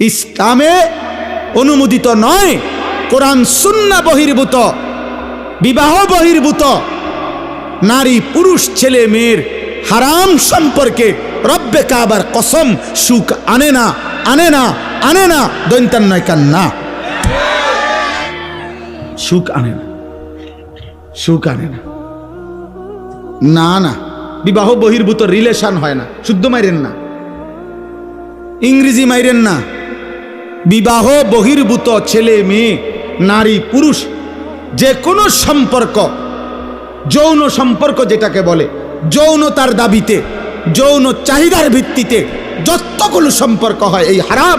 ইসলামে অনুমোদিত নয়, কোরআন সুন্না বহির্ভূত, বিবাহ বহির্ভূত, নারী, পুরুষ, ছেলে, মেয়ের হারাম সম্পর্কে রব্বে কাবার কসম সুখ আনে না আনে না আনে না দৈন্তান নয় কান না সুখ আনে না, সুখ আনে না। না না, বিবাহ বহির্ভূত রিলেশন হয় না, শুদ্ধ মাইরেন না। ইংরেজি মাইরেন না। বিবাহ বহির্ভূত ছেলে মেয়ে, নারী, পুরুষ, যে কোনো সম্পর্ক, যৌন সম্পর্ক যেটাকে বলে যৌনতার দাবিতে, যৌন চাহিদার ভিত্তিতে যতগুলো সম্পর্ক হয়, এই হারাম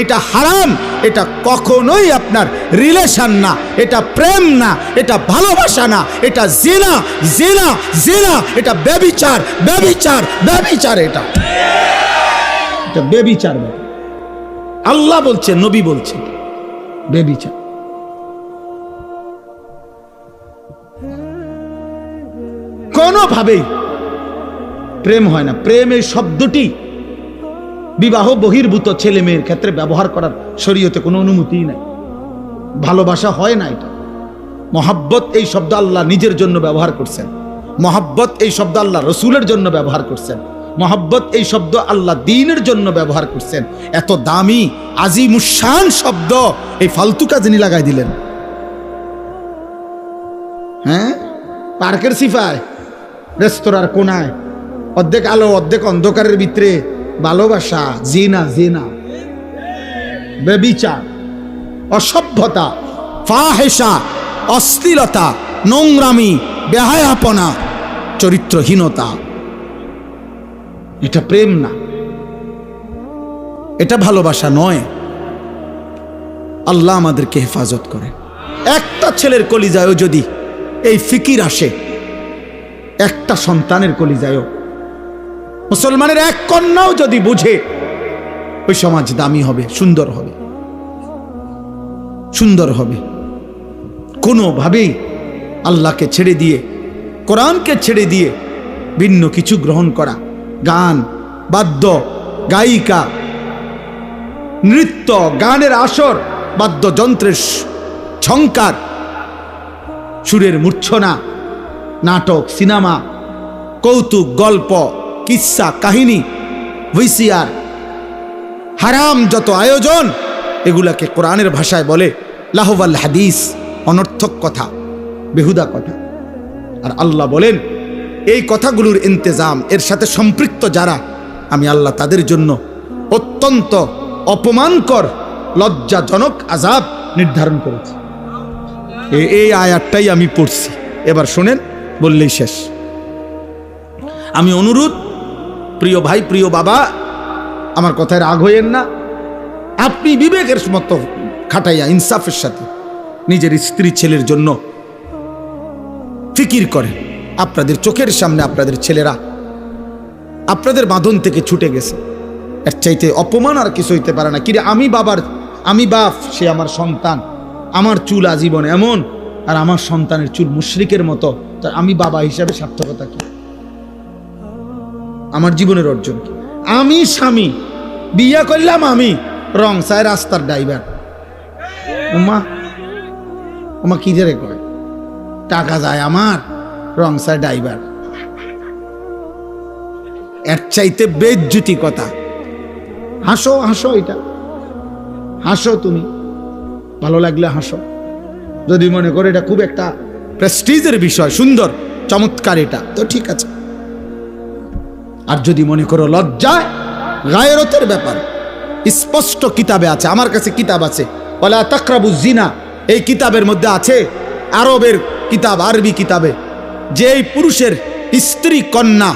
এটা হারাম, এটা কখনোই আপনার রিলেশন না, এটা প্রেম না, এটা ভালোবাসা না, এটা জেনা জেনা জেনা এটা ব্যবিচার ব্যবিচার ব্যবিচার এটা এটা ব্যাপার। আল্লাহ বলছে, নবী বলছে। বেবিচার কোনোভাবেই প্রেম হয় না। প্রেম এই শব্দটি বিবাহ বহির্ভূত ছেলে মেয়ের ক্ষেত্রে ব্যবহার করার শরীয়তে কোনো অনুমতি নাই। ভালোবাসা হয় না এটা। মহাব্বত এই শব্দ আল্লাহ নিজের জন্য ব্যবহার করছেন। মহাব্বত এই শব্দ আল্লাহ রসুলের জন্য ব্যবহার করছেন। মহাব্বত, এই শব্দ আল্লাহ দিনের জন্য ব্যবহার করছেন। এত দামি, আজিমুসান শব্দ, এই ফালতু কাজে লাগাই দিলেন। হ্যাঁ? পার্কের সিফায় রেস্তোরাঁর কোনায়, অর্ধেক আলো, অর্ধেক অন্ধকারের ভিতরে, ভালোবাসা, জিনা জিনা, বেবিচার, অসভ্যতা ফাহেসা অশ্লীলতা, নোংরামি, বেহায়াপনা, চরিত্রহীনতা। এটা প্রেম না। এটা ভালোবাসা নয়। আল্লাহ আমাদেরকে হেফাজত করে একটা ছেলের কলিজায়ও যদি এই ফিকির আসে, একটা সন্তানের কলিজায়ও। মুসলমানের এক কন্যাও যদি বুঝে, ওই সমাজ দামি হবে, সুন্দর হবে। সুন্দর হবে। কোনোভাবেই আল্লাহকে ছেড়ে দিয়ে, কোরআনকে ছেড়ে দিয়ে ভিন্ন কিছু গ্রহণ করা গান, বাদ্য, গায়িকা, নৃত্য, গানের আসর, বাদ্যযন্ত্রের ঝংকার, সুরের মূর্ছনা, নাটক, সিনেমা, কৌতুক, গল্প কিস্সা কাহিনী, ভিসিআর, হারাম যত আয়োজন, এগুলাকে কোরআনের ভাষায় বলে লাহবাল হাদিস, অনর্থক কথা, বেহুদা কথা। আর আল্লাহ বলেন এই কথাগুলোর ইন্তেজাম, এর সাথে সম্পৃক্ত যারা, আমি আল্লাহ তাদের জন্য অত্যন্ত অপমানকর, লজ্জাজনক আজাব নির্ধারণ করেছি। এই আয়াতটাই আমি পড়ছি। এবার শোনেন, বললেই শেষ। আমি অনুরোধ, প্রিয় ভাই, প্রিয় বাবা, আমার কথায় রাগ হইয়েন না। আপনি বিবেকের মতো খাটাইয়া ইনসাফের সাথে নিজের স্ত্রী, ছেলের জন্য ফিকির করেন। আপনাদের চোখের সামনে আপনাদের ছেলেরা আপনাদের বাঁধন থেকে ছুটে গেছে। এর চাইতে অপমান আর কিছু হইতে পারে না। কিরে আমি বাবার, আমি বাপ, সে আমার সন্তান। আমার চুল আজীবন এমন, আর আমার সন্তানের চুল মুশরিকের মতো। তা আমি বাবা হিসাবে সার্থকতা কি? আমার জীবনের অর্জন কি? আমি স্বামী, বিয়ে করলাম আমি রং সায় রাস্তার ড্রাইভার। উমা উমা কি রে কয়? টাকা যায় আমার। রং সায় ড্রাইভার। এর চাইতে বেজ্জুতি কথা। হাসো হাসো এটা। হাসো তুমি। ভালো লাগলে হাসো। যদি মনে করো এটা খুব একটা প্রেস্টিজের বিষয়, সুন্দর, চমৎকার এটা, তো ঠিক আছে। আর যদি মনে করো লজ্জায় গায়রতের ব্যাপার, স্পষ্ট কিতাবে আছে, আমার কাছে কিতাব আছে। বলে তাকরাবু জিনা, এই কিতাবের মধ্যে আছে আরবের কিতাব, আরবি কিতাবে। যে এই পুরুষের স্ত্রী কন্যা,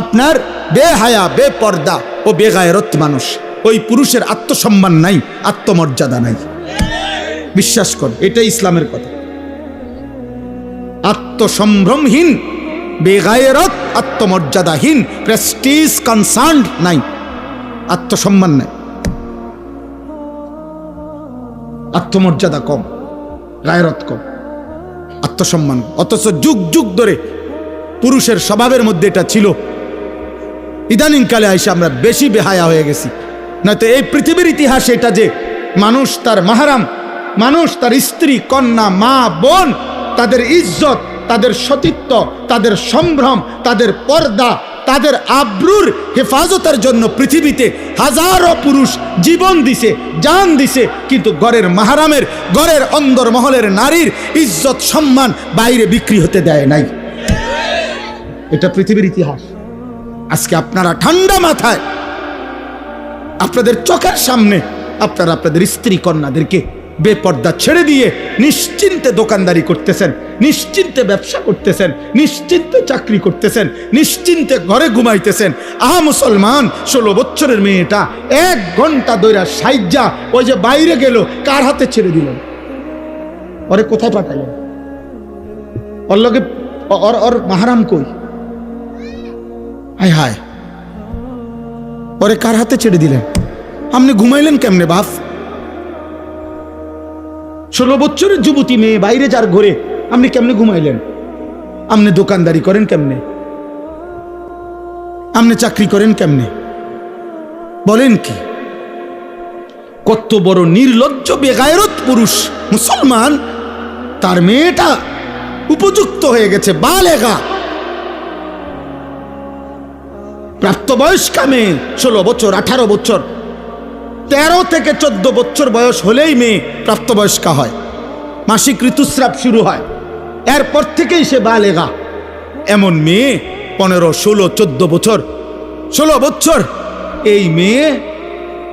আপনার বেহায়া, বেপর্দা ও বেগায়রত মানুষ, ওই পুরুষের আত্মসম্মান নাই, আত্মমর্যাদা নাই। বিশ্বাস কর, এটাই ইসলামের কথা। আত্মসম্ভ্রমহীন, বেগায়রত, আত্মমর্যাদাহীন প্রেস্টিজ কনসার্ন নাই, আত্মসম্মান নাই। আত্মমর্যাদা কম, গায়রত কম। আত্মসম্মান। অথচ যুগ যুগ ধরে পুরুষের স্বভাবের মধ্যে এটা ছিল। ইদানিংকালে আইসে আমরা বেশি বেহায়া হয়ে গেছি। নয়তো এই পৃথিবীর ইতিহাসে এটা যে মানুষ তার মাহারাম, মানুষ তার স্ত্রী, কন্যা, মা, বোন, তাদের ইজ্জত, তাদের সতীত্ব, তাদের সম্ভ্রম, তাদের পর্দা তাদের আব্রুর হেফাজতের জন্য পৃথিবীতে হাজারো পুরুষ জীবন দিছে, জান দিছে, কিন্তু গড়ের মাহারামের গড়ের অন্দর মহলের নারীর ইজ্জত, সম্মান বাইরে বিক্রি হতে দেয় নাই। এটা পৃথিবীর ইতিহাস। আজকে আপনারা ঠান্ডা মাথায়, আপনাদের চোখের সামনে আপনারা আপনাদের স্ত্রী কন্যাদেরকে বেপর্দা ছেড়ে দিয়ে নিশ্চিন্তে দোকানদারি করতেছেন। নিশ্চিন্তে ব্যবসা করতেছেন, নিশ্চিন্তে চাকরি করতেছেন, নিশ্চিন্তে ঘরে ঘুমাইতেছেন। আহা মুসলমান, ষোলো বছরের মেয়েটা এক ঘণ্টা দৈরা সাইজা ওই যে বাইরে গেল, কার হাতে ছেড়ে দিলেন ওরে কোথায় পাঠালেন ওর লগে ওর ওর মাহারাম কই? হায় হায়। ওরে কার হাতে ছেড়ে দিলেন? আপনি ঘুমাইলেন কেমনে, বাপ? ষোলো বছরের যুবতী মেয়ে বাইরে যার ঘরে আপনি কেমনে ঘুমাইলেন? আপনি দোকানদারি করেন কেমনে? আপনি চাকরি করেন কেমনে? বলেন কি? কত বড় নির্লজ্জ, বেগায়রত পুরুষ, মুসলমান, তার মেয়েটা উপযুক্ত হয়ে গেছে, বালেগা। প্রাপ্তবয়স্কা মেয়ে, ষোলো বছর, আঠারো বছর, তেরো থেকে চোদ্দ বছর বয়স হলেই মেয়ে প্রাপ্তবয়স্কা হয়। মাসিক ঋতুস্রাব শুরু হয়। এরপর থেকেই সে বালেগা। এমন মেয়ে পনেরো, ষোলো, চোদ্দ বছর, ষোলো বছর, এই মেয়ে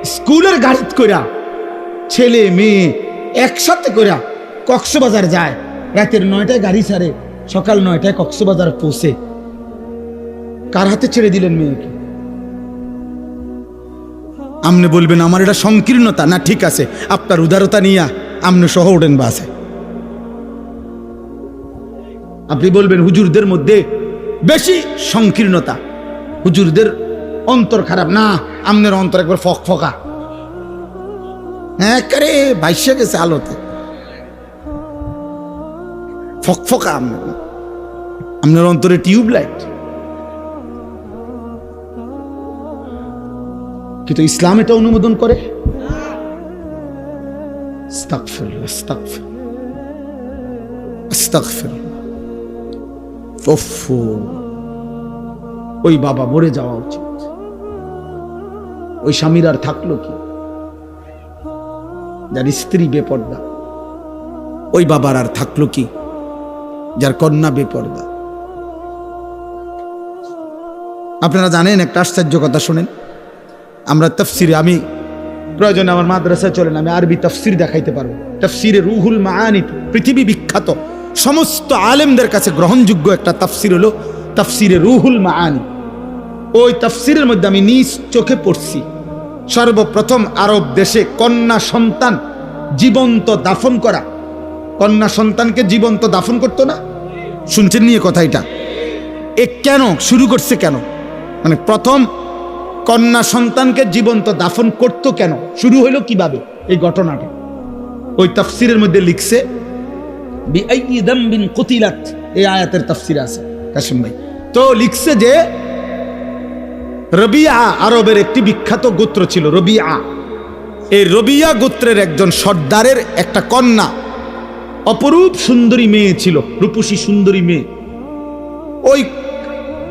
স্কুলের গাড়িত কইরা, ছেলে মেয়ে একসাথে কইরা কক্সবাজার যায়। রাতের নয়টায় গাড়ি ছাড়ে, সকাল নয়টায় কক্সবাজার পৌঁছে। কার হাতে ছেড়ে দিলেন মেয়েকে? আমনে বলবেন, আমার এটা সংকীর্ণতা। না, ঠিক আছে, আপনার উদারতা নিয়ে আমনে সহ ওঠেন বাসে। আপনি বলবেন হুজুরদের মধ্যে বেশি সংকীর্ণতা। হুজুরদের অন্তর খারাপ। না আমনের অন্তর একবার ফক ফকা। হ্যাঁ কারে ভাইসে গেছে আলোতে। ফক ফকা আপনার। অন্তরে টিউব লাইট কিন্তু ইসলাম এটা অনুমোদন করে। আস্তাগফিরুল্লাহ, আস্তাগফিরুল্লাহ, আস্তাগফিরুল্লাহ। ওই বাবা মরে যাওয়া উচিত। ওই স্বামীর আর থাকল কি? যার স্ত্রী বেপর্দা, ওই বাবার আর থাকল কি? যার কন্যা বেপর্দা। আপনারা জানেন, একটা আশ্চর্য কথা শোনেন। আমরা তফসিরে, আমি প্রয়োজনে আমার মাদ্রাসায় চলেন, আমি আরবি তফসির দেখাইতে পারব। তফসিরে রুহুল মাআনি পৃথিবী বিখ্যাত। সমস্ত আলেমদের কাছে গ্রহণযোগ্য একটা তাফসির হলো তফসিরে রুহুল মাআনি। ওই তফসিরের মধ্যে আমি নিজ চোখে পড়ছি। সর্বপ্রথম আরব দেশে কন্যা সন্তান জীবন্ত দাফন করা। কন্যা সন্তানকে জীবন্ত দাফন করতো না? শুনছেন নিয়ে কথা এটা? এ কেন? শুরু করছে কেন? মানে প্রথম কন্যা সন্তানকে জীবন্ত দাফন করতো কেন? শুরু হইল কীভাবে এই ঘটনাটা? ওই তাফসিরের মধ্যে লিখছে আয়াতের তাফসির আছে। কাশিম ভাই। তো লিখছে যে রবিয়া আরবের একটি বিখ্যাত গোত্র ছিল রবিয়া এই রবিয়া গোত্রের একজন সর্দারের একটা কন্যা, অপরূপ সুন্দরী মেয়ে ছিল, রূপসী সুন্দরী মেয়ে। ওই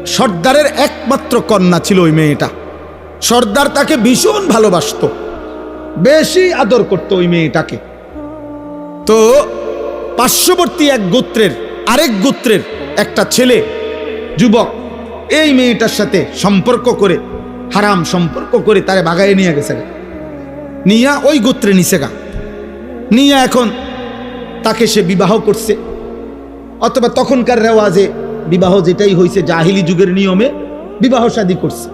সর্দারের একমাত্র কন্যা ছিল ওই মেয়েটা। সর্দার তাকে ভীষণ ভালোবাসতো, বেশি আদর করত ওই মেয়েটাকে। তো পার্শ্ববর্তী এক গোত্রের, আরেক গোত্রের একটা ছেলে, যুবক। এই মেয়েটার সাথে সম্পর্ক করে, হারাম সম্পর্ক করে তারে বাগায়ে নিয়ে গেছে নিয়া ওই গোত্রে নিছে গা। নিয়ে এখন তাকে সে বিবাহ করছে। অথবা তখনকার রেওয়াজে বিবাহ যেটাই হয়েছে জাহিলি যুগের নিয়মে বিবাহ শাদী করছে।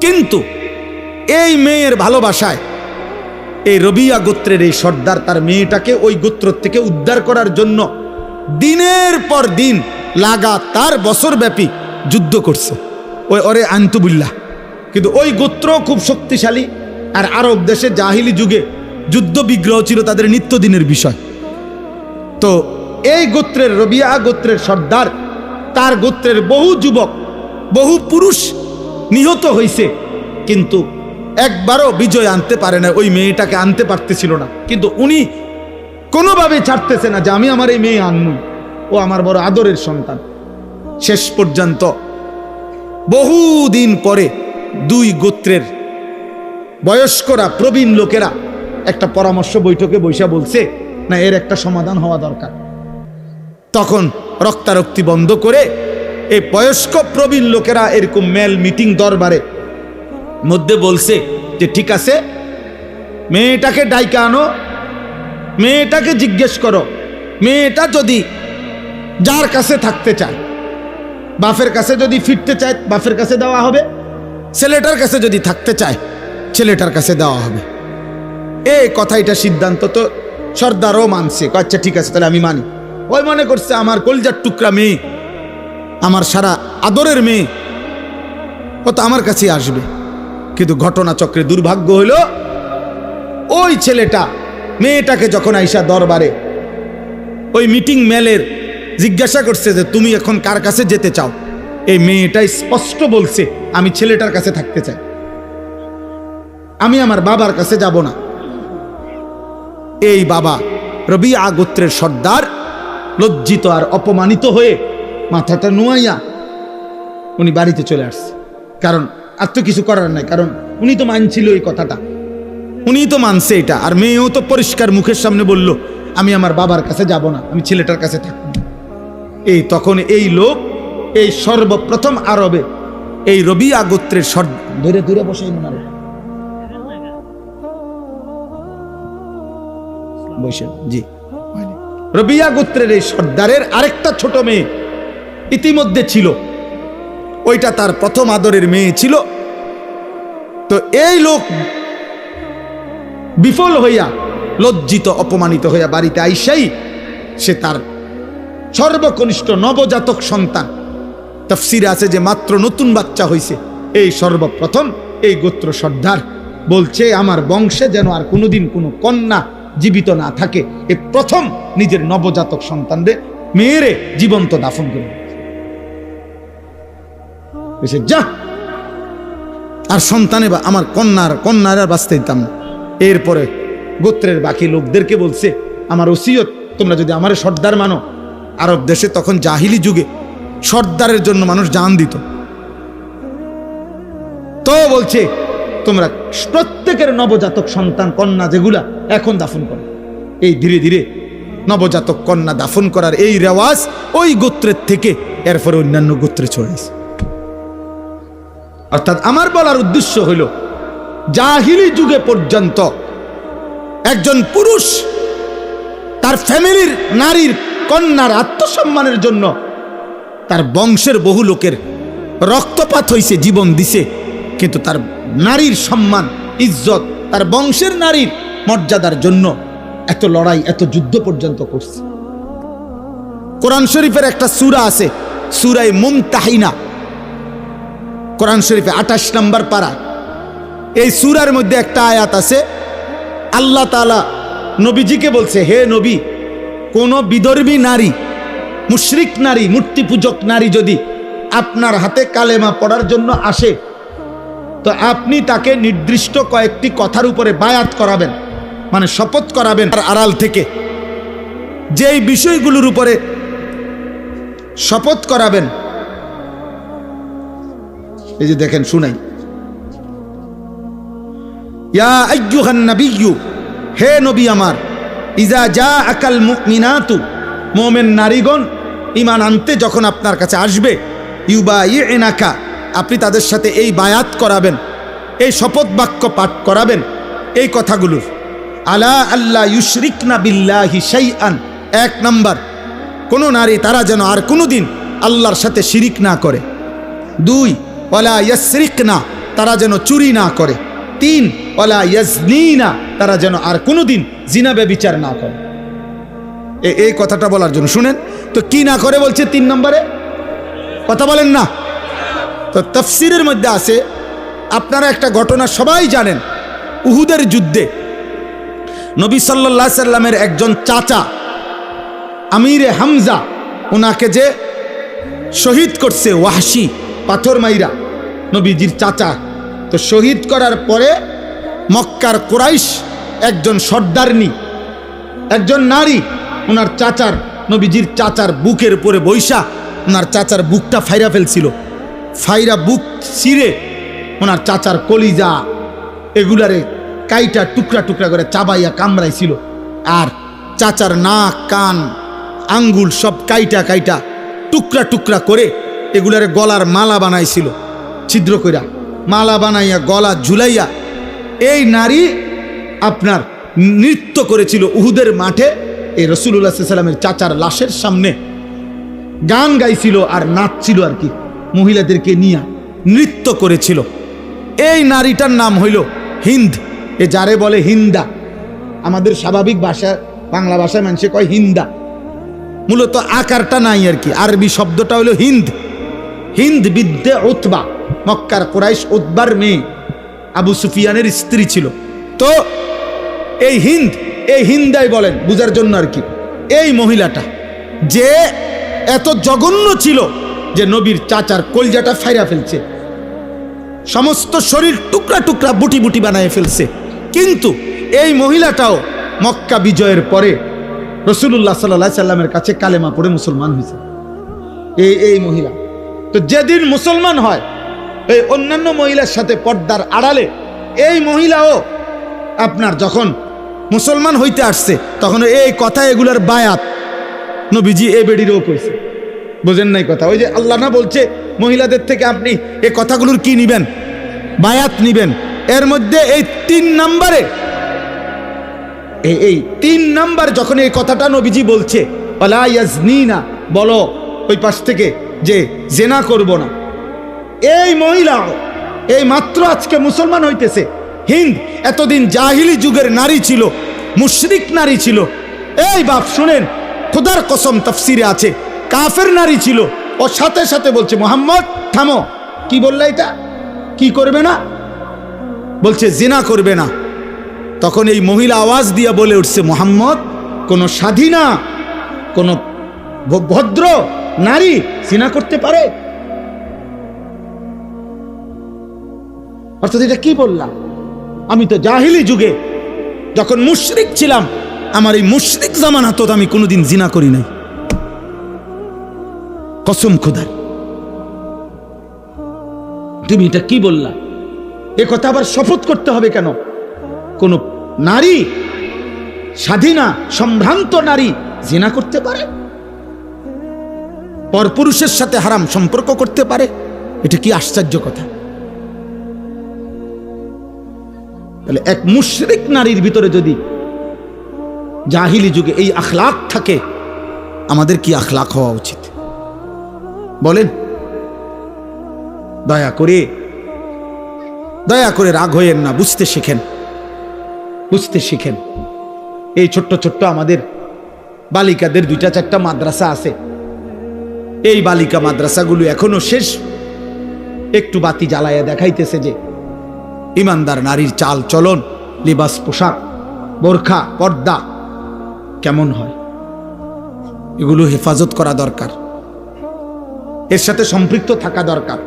কিন্তু এই মেয়ের ভালোবাসায় এই রবিয়া গোত্রের এই সর্দার তার মেয়েটাকে ওই গোত্র থেকে উদ্ধার করার জন্য দিনের পর দিন লাগাতার বছরব্যাপী যুদ্ধ করছে। ওই অরে আন্তবুল্লাহ। কিন্তু ওই গোত্র খুব শক্তিশালী আর আরব দেশে জাহিলি যুগে যুদ্ধ বিগ্রহ ছিল তাদের নিত্যদিনের বিষয়। তো এই গোত্রের রবিয়া গোত্রের সর্দার তার গোত্রের বহু যুবক, বহু পুরুষ নিহত হয়েছে কিন্তু একবারও বিজয় আনতে পারে না, ওই মেয়েটাকে আনতে পারতেছিল না। কিন্তু উনি কোনোভাবে ছাড়তেছে না যে আমি আমার এই মেয়ে আনমু। ও আমার বড় আদরের সন্তান। শেষ পর্যন্ত বহুদিন পরে দুই গোত্রের বয়স্করা, প্রবীণ লোকেরা একটা পরামর্শ বৈঠকে বৈশা বলছে, না, এর একটা সমাধান হওয়া দরকার। তখন রক্তারক্তি বন্ধ করে এই বয়স্ক, প্রবীণ লোকেরা এরকম মেল মিটিং দরবারে মধ্যে বলছে যে, ঠিক আছে, মেয়েটাকে ডাইকা আনো, মেয়েটাকে জিজ্ঞেস করো, মেয়েটা যদি যার কাছে থাকতে চায় বাফের কাছে যদি ফিরতে চায় বাফের কাছে দেওয়া হবে, ছেলেটার কাছে যদি থাকতে চায়, ছেলেটার কাছে দেওয়া হবে। এই কথা এটা সিদ্ধান্ত তো সর্দারও মানছে আচ্ছা ঠিক আছে, তাহলে আমি মানি। ওই মনে করছে, আমার কলজার টুকরা মেয়ে, আমার সারা আদরের মেয়ে, ও তো আমার কাছেই আসবে। কিন্তু ঘটনা চক্রে দুর্ভাগ্য হইল, ওই ছেলেটা, মেয়েটাকে যখন আইসা দরবারে, ওই মিটিং মেলের জিজ্ঞাসা করছে যে, তুমি এখন কার কাছে যেতে চাও? এই মেয়েটাই স্পষ্ট বলছে, আমি ছেলেটার কাছে থাকতে চাই। আমি আমার বাবার কাছে যাব না। এই বাবা রবি আগোত্রের সর্দার, লজ্জিত আর অপমানিত হয়ে মাথাটা নোয়াইয়া উনি বাড়িতে চলে আসছে। কারণ আর তো কিছু করার নাই, কারণ উনি তো মানছিল এই কথাটা। উনি তো মানছে এটা, আর মেয়েও তো পরিষ্কার মুখের সামনে বলল, আমি আমার বাবার কাছে যাব না, আমি ছেলেটার কাছে থাকব এই তখন এই লোক, এই সর্বপ্রথম আরবে, এই রবি আগোত্রের সর ধরে ধরে বসেন জি। রবিয়া গোত্রের এই সর্দারের আরেকটা ছোট মেয়ে ইতিমধ্যে ছিল। ওইটা তার প্রথম আদরের মেয়ে ছিল। তো এই লোক বিফল হইয়া, লজ্জিত, অপমানিত হইয়া বাড়িতে আইসাই, সে তার সর্বকনিষ্ঠ নবজাতক সন্তান। তফসিরে আছে যে মাত্র নতুন বাচ্চা হইছে। এই সর্বপ্রথম এই গোত্র সর্দার বলছে, আমার বংশে যেন আর কোনোদিন কোনো কন্যা জীবিত না থাকে, এ প্রথম নিজের নবজাতক সন্তানরে, মেয়েরে জীবন্ত দাফন করে বলছে, যা! আর সন্তানে বা আমার কন্যার কন্যার বাঁচতে দিতাম না। এরপরে গোত্রের বাকি লোকদেরকে বলছে আমার ওসিয়ত তোমরা যদি আমার সর্দার মানো আরব দেশে তখন জাহিলি যুগে সর্দারের জন্য মানুষ জান দিত। তো বলছে তোমরা প্রত্যেকের নবজাতক সন্তান কন্যা যেগুলা এখন দাফন করো। এই ধীরে ধীরে নবজাতক কন্যা দাফন করার এই রেওয়াজ ওই গোত্রের থেকে এরপরে অন্যান্য গোত্রে ছড়াইছে অর্থাৎ আমার বলার উদ্দেশ্য হইল, জাহিলি যুগে পর্যন্ত একজন পুরুষ তার ফ্যামিলির নারীর কন্যার আত্মসম্মানের জন্য তার বংশের বহু লোকের রক্তপাত হইছে, জীবন দিছে, কিন্তু তার নারীর সম্মান, ইজ্জত, তার বংশের নারীর মর্যাদার জন্য এত লড়াই, এত যুদ্ধ পর্যন্ত করছে। কোরআন শরীফের একটা সুরা আছে সুরাই মুমতাহিনা। কোরআন শরীফে আঠাশ নম্বর পাড়া এই সুরার মধ্যে একটা আয়াত আছে, আল্লাহ তালা নবীজিকে বলছে, হে নবী, কোনো বিদর্মী নারী, মুশরিক নারী মূর্তি পূজক নারী যদি আপনার হাতে কালেমা পড়ার জন্য আসে, তো আপনি তাকে নির্দিষ্ট কয়েকটি কথার উপরে বায়াত করাবেন মানে শপথ করাবেন আর আড়াল থেকে। যেই বিষয়গুলোর উপরে শপথ করাবেন এই যে দেখেন, শুনাই। ইয়া হে নবী আমার, ইজা যা আকাল মুমিনাতু, মোমেন নারীগণ ইমান আনতে যখন আপনার কাছে আসবে ইউবা ই এনাকা আপনি তাদের সাথে এই বায়াত করাবেন, এই শপথ বাক্য পাঠ করাবেন, এই কথাগুলোর। আলা আল্লাহ ইউশরিকনা বিল্লাহি শাইআন, এক নাম্বার, কোনো নারী তারা যেন আর কোনো দিন আল্লাহর সাথে শিরিক না করে। দুই ওলা ইয়াসরিক না তারা যেন চুরি না করে। তিন ওলা ইয়াজনি না তারা যেন আর কোনোদিন জিনাবে বিচার না করে। এই কথাটা বলার জন্য শুনেন। তো কি না করে বলছে তিন নম্বরে? কথা বলেন না। তো তফসিরের মধ্যে আছে, আপনারা একটা ঘটনা সবাই জানেন, উহুদের যুদ্ধে। নবী সাল্লাহ সাল্লামের একজন চাচা, আমিরে হামজা ওনাকে যে শহীদ করছে ওয়াহশি পাথর মাইরা নবীজির চাচা। তো শহীদ করার পরে মক্কার কোরাইশ একজন সর্দারনি, একজন নারী, ওনার চাচার, নবীজির চাচার বুকের উপরে বৈশা, ওনার চাচার বুকটা ফাইরা ফেলছিল। ফাইরা বুক ছিঁড়ে ওনার চাচার কলিজা এগুলারে কাইটা টুকরা টুকরা করে চাবাইয়া কামড়াইছিল। আর চাচার নাক, কান, আঙ্গুল সব কাইটা কাইটা টুকরা টুকরা করে এগুলারে গলার মালা বানাইছিল, ছিদ্র কইরা। মালা বানাইয়া, গলা ঝুলাইয়া, এই নারী আপনার নৃত্য করেছিল উহুদের মাঠে, এই রসুল্লাহ সাল্লামের চাচার লাশের সামনে। গান গাইছিল আর নাচছিল আর কি, মহিলাদেরকে নিয়ে নৃত্য করেছিল। এই নারীটার নাম হইল হিন্দ, এ যারে বলে হিন্দা। আমাদের স্বাভাবিক ভাষা, বাংলা ভাষায় মানুষে কয় হিন্দা। মূলত আকারটা নাই আর কি, আরবি শব্দটা হলো হিন্দ। হিন্দ বিদ্যে উতবা, মক্কার কোরাইশ উতবার মেয়ে আবু সুফিয়ানের স্ত্রী ছিল। তো এই হিন্দ, এই হিন্দাই বলেন, বুঝার জন্য আর কি, এই মহিলাটা যে এত জঘন্য ছিল যে নবীর চাচার কলজাটা ফাইরা ফেলছে। সমস্ত শরীর টুকরা টুকরা বুটি বুটি বানায় ফেলছে। কিন্তু এই মহিলাটাও মক্কা বিজয়ের পরে রসুল্লাহ সাল্লাহ সাল্লামের কাছে কালেমা পড়ে মুসলমান হয়েছে। এই এই মহিলা তো যেদিন মুসলমান হয়, এই অন্যান্য মহিলার সাথে পর্দার আড়ালে, এই মহিলাও আপনার যখন মুসলমান হইতে আসছে, তখন এই কথা এগুলার বায়াত নবীজি এ বেডিরও কইছে। বোঝেন নাই কথা? ওই যে আল্লাহ না বলছে, মহিলাদের থেকে আপনি এই কথাগুলোর কি নিবেন? বায়াত নিবেন। এর মধ্যে এই তিন নাম্বারে, এই এই তিন নাম্বার যখন এই কথাটা নবীজি বলছে ইয়াজনিনা বলো, ওই পাশ থেকে যে জেনা করব না। এই মহিলা, এই মাত্র আজকে মুসলমান হইতেছে। হিন্দ, এতদিন জাহিলি যুগের নারী ছিল, মুশরিক নারী ছিল। এই বাপ, শুনেন, খোদার কসম তফসিরে আছে, কাফের নারী ছিল। ও সাথে সাথে বলছে, মোহাম্মদ, থামো। কি বললে এটা? কি করবে না? বলছে, জিনা করবে না। তখন এই মহিলা আওয়াজ দিয়ে বলে উঠছে, মোহাম্মদ, কোনো স্বাধীনা কোনো ভদ্র নারী জিনা করতে পারে? অর্থাৎ এটা কি বললাম? আমি তো জাহিলি যুগে যখন মুশরিক ছিলাম, আমার এই মুশরিক জামানা তো আমি কোনোদিন জিনা করি নাই। কসম খুদার। তুমি এটা কি বললা? এ কথা আবার শপথ করতে হবে কেন? কোন নারী, স্বাধীনা, সম্ভ্রান্ত নারী জিনা করতে পারে? পরপুরুষের সাথে হারাম সম্পর্ক করতে পারে, এটা কি আশ্চর্য কথা? তাহলে এক মুশরিক নারীর ভিতরে যদি জাহিলি যুগে এই আখলাক থাকে, আমাদের কি আখলাক হওয়া উচিত? বলেন, দয়া করে দয়া করে রাগ হইয়েন না, বুঝতে শিখেন বুঝতে শিখেন। এই ছোট্ট ছোট্ট আমাদের বালিকাদের দুইটা চারটা মাদ্রাসা আছে এই বালিকা মাদ্রাসাগুলো এখনও শেষ। একটু বাতি জ্বালাইয়া দেখাইতেছে যে, ইমানদার নারীর চাল চলন, লিবাস পোশাক, বোরখা, পর্দা, কেমন হয়? এগুলো হেফাজত করা দরকার। এর সাথে সম্পৃক্ত থাকা দরকার।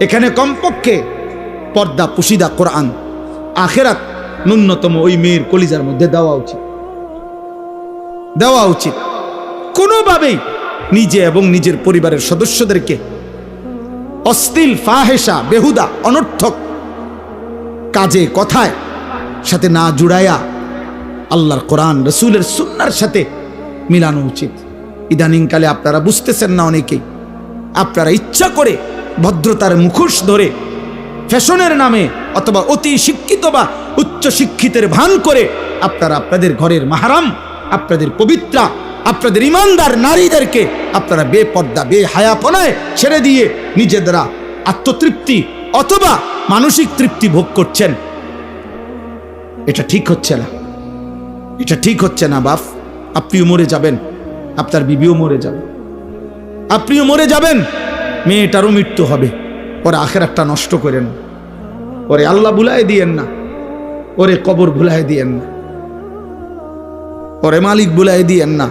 এখানে কমপক্ষে পর্দা, পুশিদা, কোরআন, আখেরাত ন্যূনতম ওই মেয়ের কলিজার মধ্যে দেওয়া উচিত। দেওয়া উচিত। কোনোভাবেই নিজে এবং নিজের পরিবারের সদস্যদেরকে অশ্লীল ফাহেসা বেহুদা, অনর্থক কাজে, কথায় সাথে না জুড়াইয়া আল্লাহর কোরআন, রসুলের সুন্নার সাথে মিলানো উচিত। ইদানিংকালে আপনারা বুঝতেছেন না অনেকেই। আপনারা ইচ্ছা করে ভদ্রতার মুখোশ ধরে ফ্যাশনের নামে অথবা অতি শিক্ষিত বা উচ্চ শিক্ষিতের ভান করে আপনারা আপনাদের ঘরের মাহারাম, আপনাদের পবিত্রা আপনাদের ইমানদার নারীদেরকে আপনারা বেপর্দা বে হায়াপনায় ছেড়ে দিয়ে নিজেদেরা আত্মতৃপ্তি অথবা মানসিক তৃপ্তি ভোগ করছেন। এটা ঠিক হচ্ছে না। এটা ঠিক হচ্ছে না, বাপ। আপনিও মরে যাবেন। আপনার বিবিও মরে যাবে। আপনিও মরে যাবেন। মেয়েটারও মৃত্যু হবে। ওরে আখের একটা নষ্ট করেন। ওরে আল্লাহ ভুলাই দিয়েন না। ওরে কবর ভুলাই দিয়েন না। ওরে মালিক ভুলাই দিয়েন না।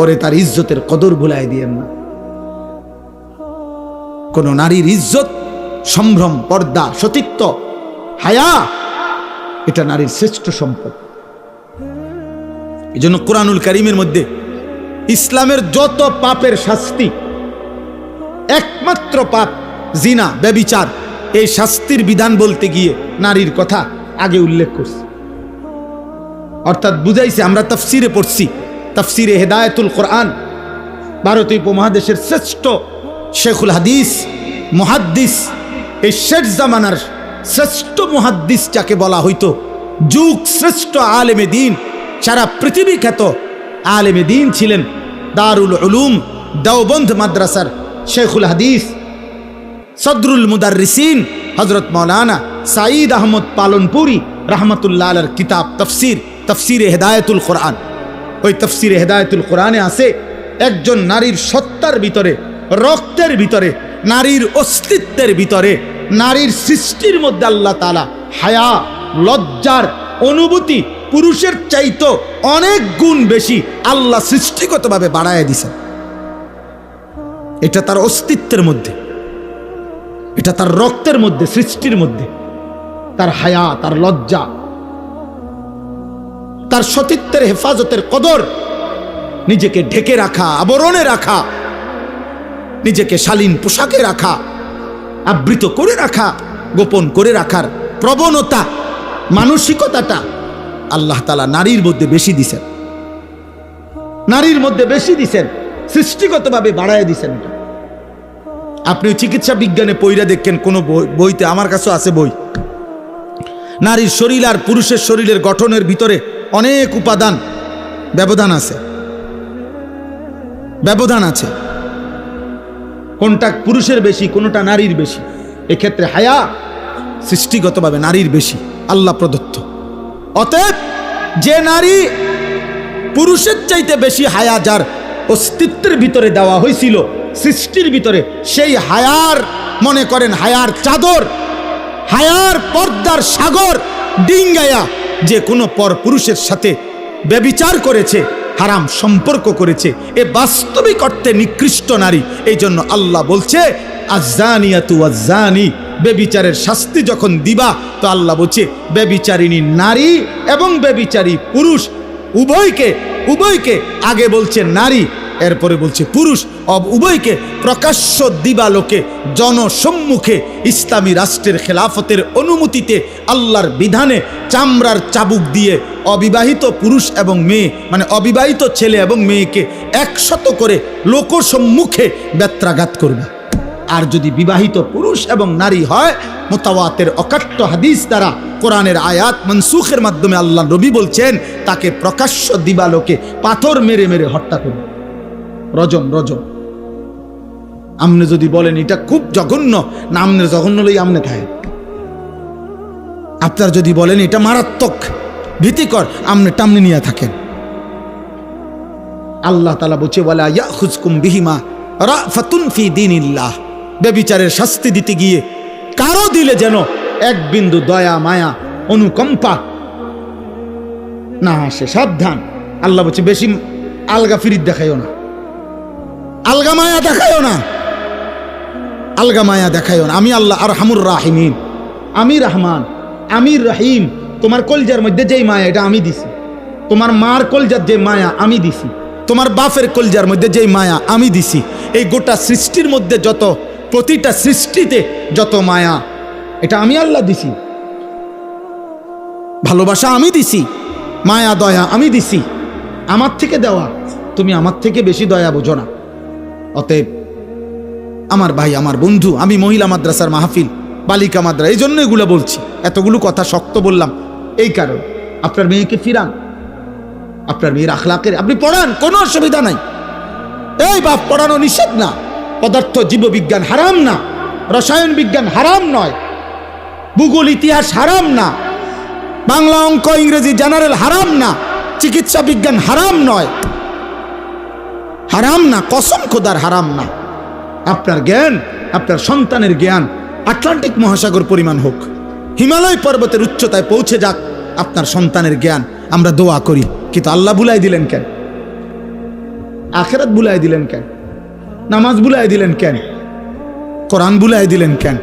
ওরে তার ইজ্জতের কদর ভুলাই দিয়েন না। কোন নারীর ইজ্জত, সম্ভ্রম, পর্দা, সতীত্ব, হায়া, এটা নারীর শ্রেষ্ঠ সম্পদ। এই জন্য কোরআনুল করিমের মধ্যে ইসলামের যত পাপের শাস্তি, একমাত্র পাপ জিনা, ব্যবিচার, এই শাস্তির বিধান বলতে গিয়ে নারীর কথা আগে উল্লেখ করছি। অর্থাৎ বুঝাইছে, আমরা তফসিরে পড়ছি তফসিরে হেদায়তুল কোরআন, ভারতীয় উপমহাদেশের শ্রেষ্ঠ শেখুল হাদিস, মুহাদ্দিস, এই শেষ জামানার শ্রেষ্ঠ মুহাদ্দিস যাকে বলা হইতো, যুগ শ্রেষ্ঠ আলেমে দিন, সারা পৃথিবী খ্যাত আলেমে দিন ছিলেন দারুল উলুম দেওবন্ধ মাদ্রাসার শেখুল হাদিস, সদরুল মুদারিসিন হজরত মৌলানা সাঈদ আহমদ পালনপুরি রহমতুল্লাহ আলার কিতাব, তফসির, তফসিরে হেদায়তুল কোরআন। ওই তফসিরে হেদায়তুল কোরআনে আছে, একজন নারীর সত্তার ভিতরে, রক্তের ভিতরে, নারীর অস্তিত্বের ভিতরে, নারীর সৃষ্টির মধ্যে আল্লাহ তালা হায়া, লজ্জার অনুভূতি, পুরুষের চাইতো অনেক গুণ বেশি আল্লাহ সৃষ্টিগতভাবে বাড়ায় দিছেন এটা তার অস্তিত্বের মধ্যে, এটা তার রক্তের মধ্যে, সৃষ্টির মধ্যে, তার হায়া, তার লজ্জা তার সতীত্বের হেফাজতের কদর নিজেকে ঢেকে রাখা, আবরণে রাখা, নিজেকে শালীন পোশাকে রাখা, আবৃত করে রাখা, গোপন করে রাখার প্রবণতা, মানসিকতাটা আল্লাহ তালা নারীর মধ্যে বেশি দিছেন। নারীর মধ্যে বেশি দিছেন, সৃষ্টিগতভাবে বাড়ায় দিছেন আপনি চিকিৎসা বিজ্ঞানে পইরা দেখেন, কোনো বই বইতে আমার কাছেও আছে বই। নারীর শরীর আর পুরুষের শরীরের গঠনের ভিতরে অনেক উপাদান, ব্যবধান আছে। ব্যবধান আছে। কোনটা পুরুষের বেশি, কোনটা নারীর বেশি? এক্ষেত্রে হায়া সৃষ্টিগতভাবে নারীর বেশি, আল্লাহ প্রদত্ত। অতএব যে নারী পুরুষের চাইতে বেশি হায়া যার অস্তিত্বের ভিতরে দেওয়া হয়েছিল, সৃষ্টির ভিতরে, সেই হায়ার, মনে করেন হায়ার চাদর, হায়ার পর্দার সাগর ডিঙ্গায়া যে কোনো পর পুরুষের সাথে ব্যবিচার করেছে, হারাম সম্পর্ক করেছে, এ বাস্তবিক অর্থে নিকৃষ্ট নারী। এই জন্য আল্লাহ বলছে আজানিয়াতু আজানি বেবিচারের শাস্তি যখন দিবা, তো আল্লাহ বলছে বেবিচারিণী নারী এবং বেবিচারী পুরুষ, উভয়কে উভয়কে আগে বলছে নারী এরপরে বলছে, পুরুষ অব উভয়কে প্রকাশ্য দিবালোকে জনসম্মুখে ইসলামী রাষ্ট্রের খেলাফতের অনুমতিতে আল্লাহর বিধানে চামড়ার চাবুক দিয়ে অবিবাহিত পুরুষ এবং মেয়ে মানে অবিবাহিত ছেলে এবং মেয়েকে একশত করে লোকসম্মুখে ব্যত্রাঘাত করবে। আর যদি বিবাহিত পুরুষ এবং নারী হয়, মোতাওয়াতের অকাট্য হাদিস দ্বারা কোরআনের আয়াত মনসুখের মাধ্যমে আল্লাহ নবী বলছেন, তাকে প্রকাশ্য দিবালোকে পাথর মেরে মেরে হত্যা করবে। রজম রজম। আমনে যদি বলেন, এটা খুব জঘন্য। না, আমনে জঘন্য লই আমনে থাকে আপনার যদি বলেন, এটা মারাত্মক, ভীতিকর, আমনে টামনে নিয়ে থাকেন। আল্লাহ তালা বলছে বলা ইয়া খুজকুম বিহিমা রাফাতুন ফি দিনিল্লাহ। বেবিচারের শাস্তি দিতে গিয়ে কারও দিলে যেন এক বিন্দু দয়া, মায়া, অনুকম্পা না আসে। সাবধান। আল্লাহ বলছে, বেশি আলগা ফিরিত দেখাইও না। আলগা মায়া দেখাইও না। আলগা মায়া দেখাইও না। আমি আল্লাহ আর হামুর রাহিমিন। আমি রহমান, আমি রহিম। তোমার কলজার মধ্যে যেই মায়া, এটা আমি দিছি। তোমার মার কলজার যে মায়া, আমি দিছি। তোমার বাপের কলজার মধ্যে যেই মায়া, আমি দিছি। এই গোটা সৃষ্টির মধ্যে যত, প্রতিটা সৃষ্টিতে যত মায়া, এটা আমি আল্লাহ দিছি। ভালোবাসা আমি দিছি। মায়া, দয়া আমি দিছি। আমার থেকে দেওয়া, তুমি আমার থেকে বেশি দয়া বোঝো না। অতএব আমার ভাই, আমার বন্ধু, আমি মহিলা মাদ্রাসার মাহফিল, বালিকা মাদ্রা এই জন্য এগুলো বলছি। এতগুলো কথা শক্ত বললাম। এই কারণ আপনার মেয়েকে ফিরান। আপনার মেয়ের আখলাকের আপনি পড়ান, কোনো অসুবিধা নাই। এই বাপ, পড়ানো নিষেধ না। পদার্থ, জীববিজ্ঞান হারাম না। রসায়ন বিজ্ঞান হারাম নয়। ভূগোল, ইতিহাস হারাম না। বাংলা অঙ্ক, ইংরেজি, জেনারেল হারাম না। চিকিৎসা বিজ্ঞান হারাম নয়। হারাম না, কসম খোদার হারাম না। আপনার জ্ঞান, আপনার সন্তানের জ্ঞান আটলান্টিক মহাসাগর পরিমাণ হোক। হিমালয় পর্বতের উচ্চতায় পৌঁছে যাক আপনার সন্তানের জ্ঞান। আমরা দোয়া করি, কিন্তু আল্লাহ বুলাই দিলেন কেন? আখেরাত বুলাই দিলেন কেন? নামাজ বুলাই দিলেন কেন? কোরআন বুলাই দিলেন কেন?